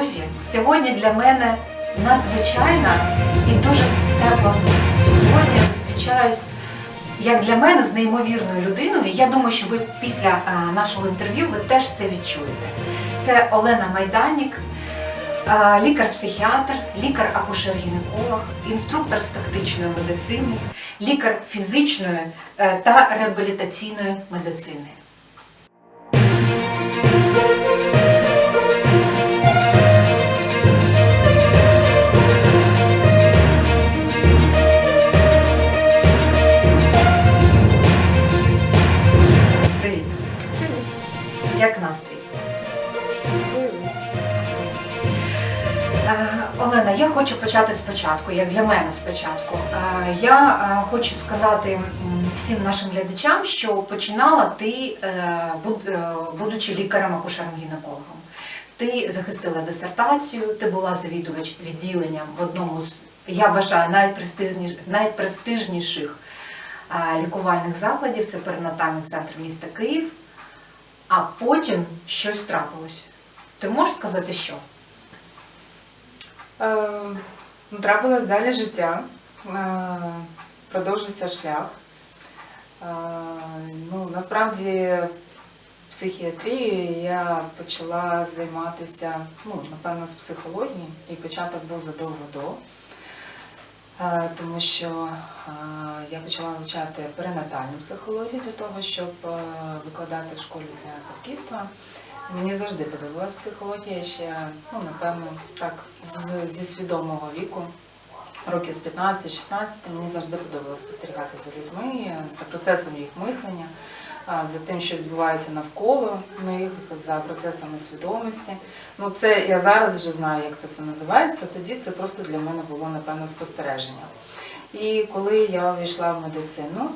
друзі, сьогодні для мене надзвичайна і дуже тепла зустріч. Сьогодні я зустрічаюсь, як для мене, з неймовірною людиною. Я думаю, що ви після е, нашого інтерв'ю ви теж це відчуєте. Це Олена Майданік, е, лікар-психіатр, лікар-акушер-гінеколог, інструктор з тактичної медицини, лікар фізичної е, та реабілітаційної медицини. Хочу почати спочатку, як для мене спочатку. Е, Я е, хочу сказати всім нашим глядачам, що починала ти, е, буд- е, будучи лікарем-акушером-гінекологом. Ти захистила дисертацію, ти була завідувач відділенням в одному з, я вважаю, найпрестижніш- найпрестижніших е, лікувальних закладів, це перинатальний центр міста Київ, а потім щось трапилось. Ти можеш сказати, що? Е, ну, трапилось далі життя, е, продовжився шлях. Е, ну, насправді психіатрією я почала займатися, ну, напевно, з психології, і початок був задовго до. Тому що я почала вивчати перинатальну психологію для того, щоб викладати в школі для батьківства. Мені завжди подобалася психологія ще, ну, напевно, так, з, зі свідомого віку, років з 15-16, мені завжди подобалося спостерігати за людьми, за процесом їх мислення, за тим, що відбувається навколо них, за процесами свідомості. Ну, це я зараз вже знаю, як це все називається. Тоді це просто для мене було, напевно, спостереження. І коли я увійшла в медицину,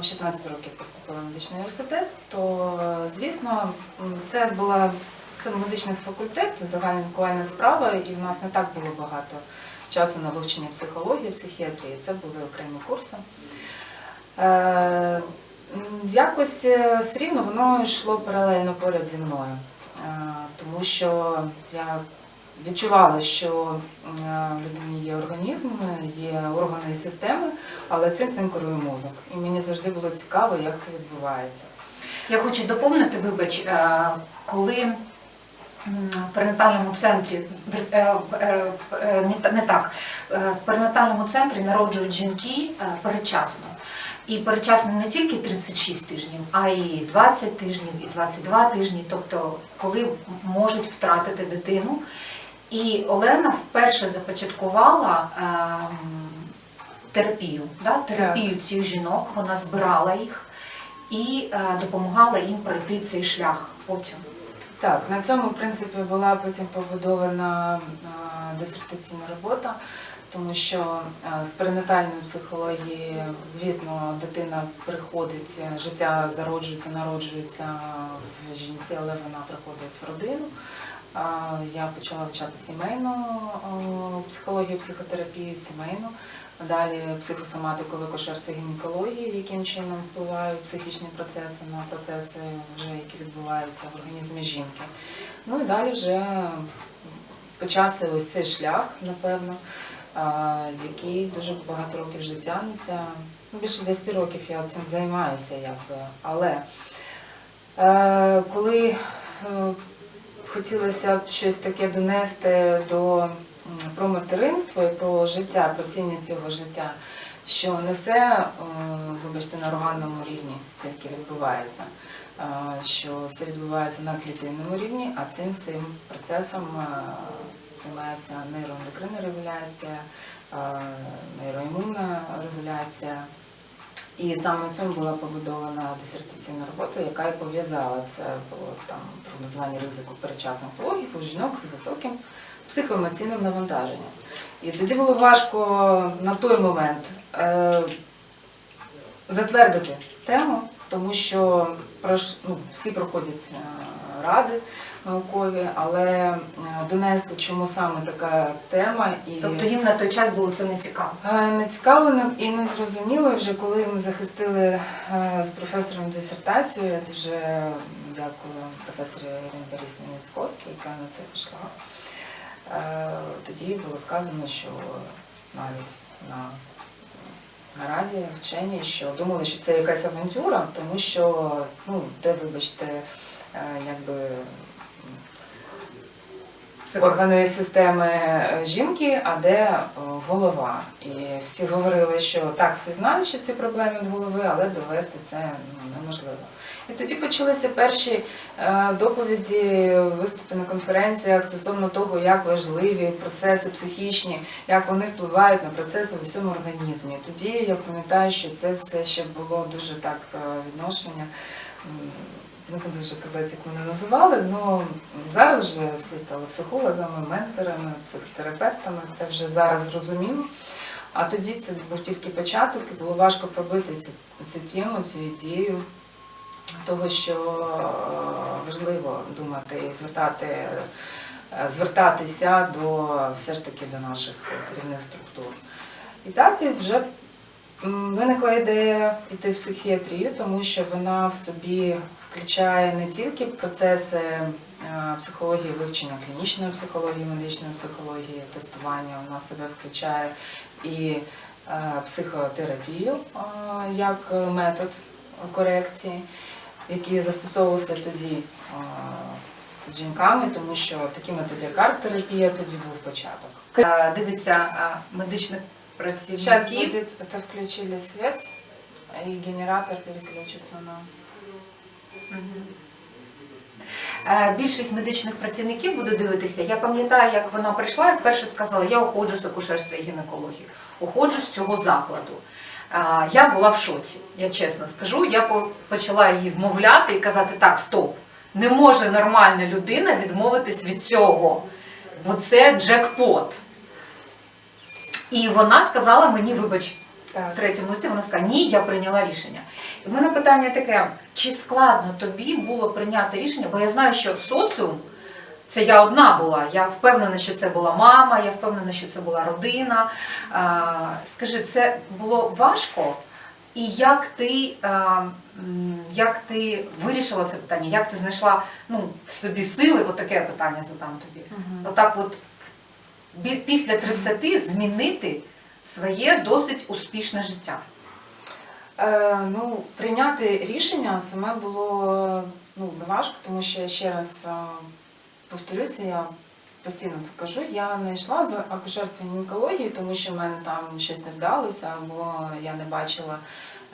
в 16 років поступила в медичний університет, то, е, звісно, це була це медичний факультет, загальна лікувальна справа, і в нас не так було багато часу на вивчення психології, психіатрії. Це були окремі курси. Е, якось е, все рівно воно йшло паралельно поряд зі мною, Е, тому що я відчувала, що е, в людині є організм, є органи і системи, але цим всім керує мозок. І мені завжди було цікаво, як це відбувається. Я хочу доповнити, вибач, е, коли в перинатальному центрі е, не так, в перинатальному центрі народжують жінки передчасно. І передчасно не тільки 36 тижнів, а і 20 тижнів, і 22 тижні, тобто коли можуть втратити дитину. І Олена вперше започаткувала ем, терапію, да? терапію цих жінок, вона збирала їх і е, допомагала їм пройти цей шлях потім. Так, на цьому в принципі була потім побудована е, дисертаційна робота, тому що е, з перинатальної психології, звісно, дитина приходить, е, життя зароджується, народжується в жінці, але вона приходить в родину. Я почала вивчати сімейну психологію, психотерапію, сімейну. Далі психосоматику, викошерці гінекології, яким чином впливають психічні процеси на процеси, вже, які відбуваються в організмі жінки. Ну і далі вже почався ось цей шлях, напевно, який дуже багато років вже тягнеться. Ну, більше 10 років я цим займаюся, якби. Але е, коли е, хотілося б щось таке донести до про материнство і про життя, про цінність цього життя, що не все, е, вибачте, на органному рівні тільки відбувається, е, що все відбувається на клітинному рівні, а цим всім процесом е, займається нейроендокринна регуляція, нейроімунна регуляція. І саме на цьому була побудована дисертаційна робота, яка і пов'язала це було там прогнозування ризику передчасних пологів у жінок з високим психоемоційним навантаженням. І тоді було важко на той момент е, затвердити тему, тому що ну, всі проходять е, ради наукові, але е, донести, чому саме така тема і Тобто їм на той час було це не цікаво. Е, Не цікаво і не зрозуміло. Вже коли ми захистили з професором дисертацію, я дуже дякую професорі Ірині Борисівні Міцковській, яка на це пішла. Тоді було сказано, що навіть на нараді вчені, що думали, що це якась авантюра, тому що, ну, де, вибачте, е, якби органи системи е, жінки, а де е, голова. І всі говорили, що так, всі знають, що ці проблеми від голови, але довести це ну, неможливо. І тоді почалися перші е, доповіді, виступи на конференціях стосовно того, як важливі процеси психічні, як вони впливають на процеси в усьому організмі. Тоді я пам'ятаю, що це все ще було дуже так відношення. Не буду вже казати, як мене називали, але зараз вже всі стали психологами, менторами, психотерапевтами. Це вже зараз зрозуміло. А тоді це був тільки початок, і було важко пробити цю, цю тему, цю ідею того, що е, важливо думати і звертати, е, звертатися до все ж таки до наших керівних структур. І так і вже виникла ідея йти в психіатрію, тому що вона в собі включає не тільки процеси е, психології, вивчення клінічної психології, медичної психології, тестування, вона себе включає і е, психотерапію е, як метод корекції, який застосовувався тоді з жінками, тому що такі методи, як арт-терапія, тоді був початок. Дивиться е, медичних Сейчас працівників. будет, это включили свет, и генератор переключится на... Е, Більшість медичних працівників буде дивитися. Я пам'ятаю, як вона прийшла і вперше сказала, я уходжу з акушерства і гінекології, уходжу з цього закладу. Е, Я була в шоці, я чесно скажу. Я по- почала її вмовляти і казати, так, стоп, не може нормальна людина відмовитись від цього, бо це джекпот. І вона сказала мені, вибач, в третьому лиці, вона сказала, ні, я прийняла рішення. І в мене питання таке: чи складно тобі було прийняти рішення? Бо я знаю, що соціум це я одна була. Я впевнена, що це була мама, я впевнена, що це була родина. Скажи, це було важко? І як ти, як ти вирішила це питання? Як ти знайшла ну, в собі сили? От таке питання задам тобі. Отак, от після 30 змінити своє досить успішне життя. Е, ну, прийняти рішення саме було ну, не важко, тому що я ще раз е, повторюся, я постійно це кажу. Я не йшла з акушерства гінекології, тому що в мене там щось не вдалося, або я не бачила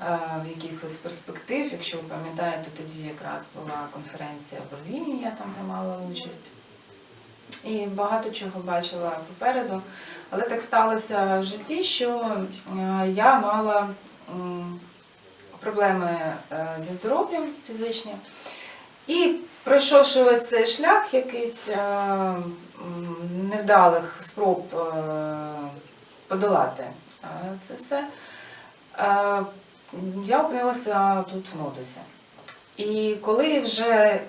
е, якихось перспектив. Якщо ви пам'ятаєте, тоді якраз була конференція в Берліні, я там приймала участь. І багато чого бачила попереду. Але так сталося в житті, що е, я мала проблеми е, зі здоров'ям фізичні. І пройшовши ось цей шлях якийсь е, невдалих спроб подолати це все, я опинилася тут в модусі. І коли вже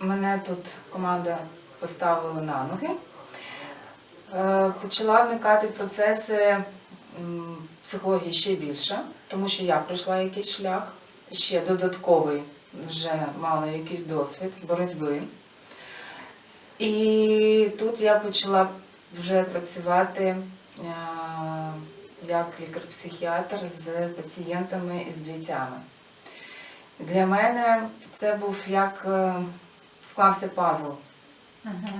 мене тут команда поставила на ноги, е, почала вникати в процеси психології ще більше, тому що я пройшла якийсь шлях, ще додатковий вже мала якийсь досвід боротьби. І тут я почала вже працювати е, як лікар-психіатр з пацієнтами і з бійцями. Для мене це був як е, склався пазл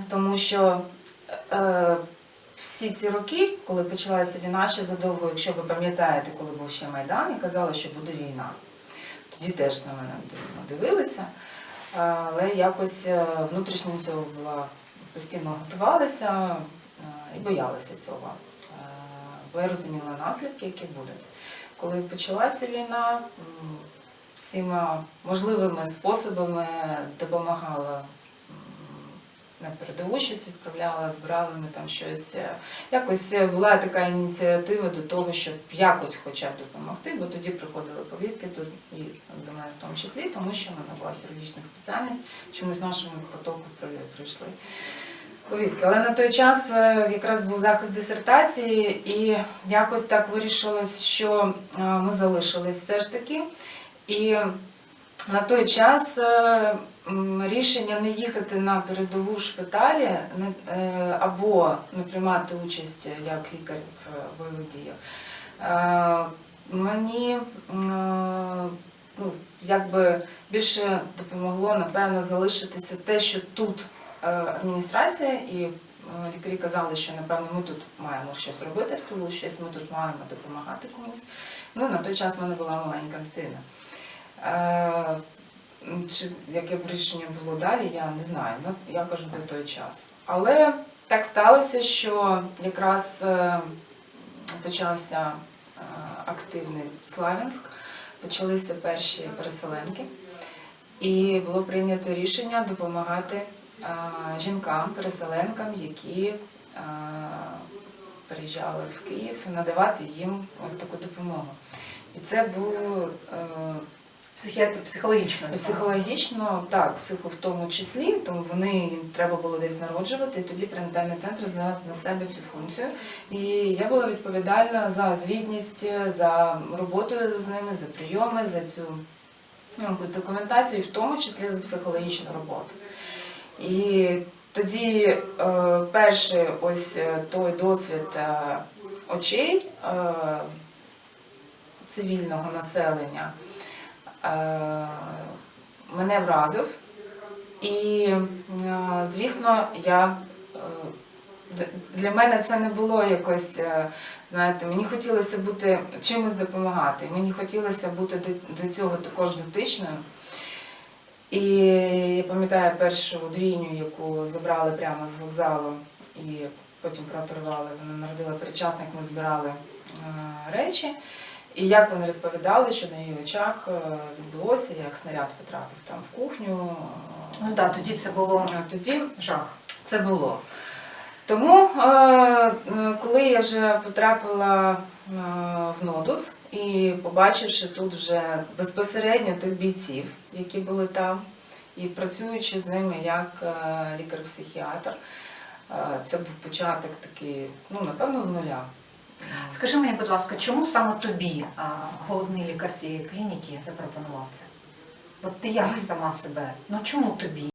тому що е, всі ці роки, коли почалася війна, ще задовго, якщо ви пам'ятаєте, коли був ще Майдан, і казали, що буде війна. Тоді теж на мене дивилися, але якось е, внутрішньо цього була постійно готувалася е, і боялася цього. Е, Бо я розуміла наслідки, які будуть. Коли почалася війна, всіма можливими способами допомагала на передову щось відправляла, збирали ми там щось. е, Якось е, була така ініціатива до того, щоб якось хоча б допомогти, бо тоді приходили повістки і до мене в тому числі, тому що в мене була хірургічна спеціальність, чомусь нашому потоку прийшли повістки. Але на той час е, якраз був захист дисертації, і якось так вирішилось, що ми залишились все ж таки. І На той час рішення не їхати на передову шпиталі е, або не приймати участь як лікар в бойових діях. е, Мені ну, якби більше допомогло, напевно, залишитися те, що тут е, адміністрація і е, лікарі казали, що напевно ми тут маємо щось робити в тилу, щось ми тут маємо допомагати комусь. Ну, на той час в мене була маленька дитина. Чи яке б рішення було далі, я не знаю. Ну, я кажу за той час. Але так сталося, що якраз е, почався е, активний Славянськ, почалися перші переселенки, і було прийнято рішення допомагати е, жінкам, переселенкам, які приїжджали в Київ, надавати їм ось таку допомогу. І це було е, Психіатр, психологічно. Психологічно, так, психо в тому числі, тому вони треба було десь народжувати, і тоді пренатальний центр взяв на себе цю функцію. І я була відповідальна за звітність, за роботу з ними, за прийоми, за цю ну, якусь документацію, в тому числі за психологічну роботу. І тоді е, перший ось е, той досвід е, очей е, цивільного населення мене вразив. І, е, звісно, я е, для мене це не було якось, е, знаєте, мені хотілося бути чимось допомагати. Мені хотілося бути до, цього також дотичною. І я пам'ятаю першу двійню, яку забрали прямо з вокзалу і потім прооперували. Вона народила передчасник, ми збирали е, речі. І як вони розповідали, що на її очах е, відбулося, як снаряд потрапив там в кухню. е, Ну так, тоді це було Тоді жах. це було. Тому, е, е, коли я вже потрапила е, в нодус і побачивши тут вже безпосередньо тих бійців, які були там, і працюючи з ними як е, лікар-психіатр, е, це був початок такий, ну, напевно, з нуля. Скажи мені, будь ласка, чому саме тобі а, головний лікар цієї клініки запропонував це? От ти як сама себе? Ну чому тобі?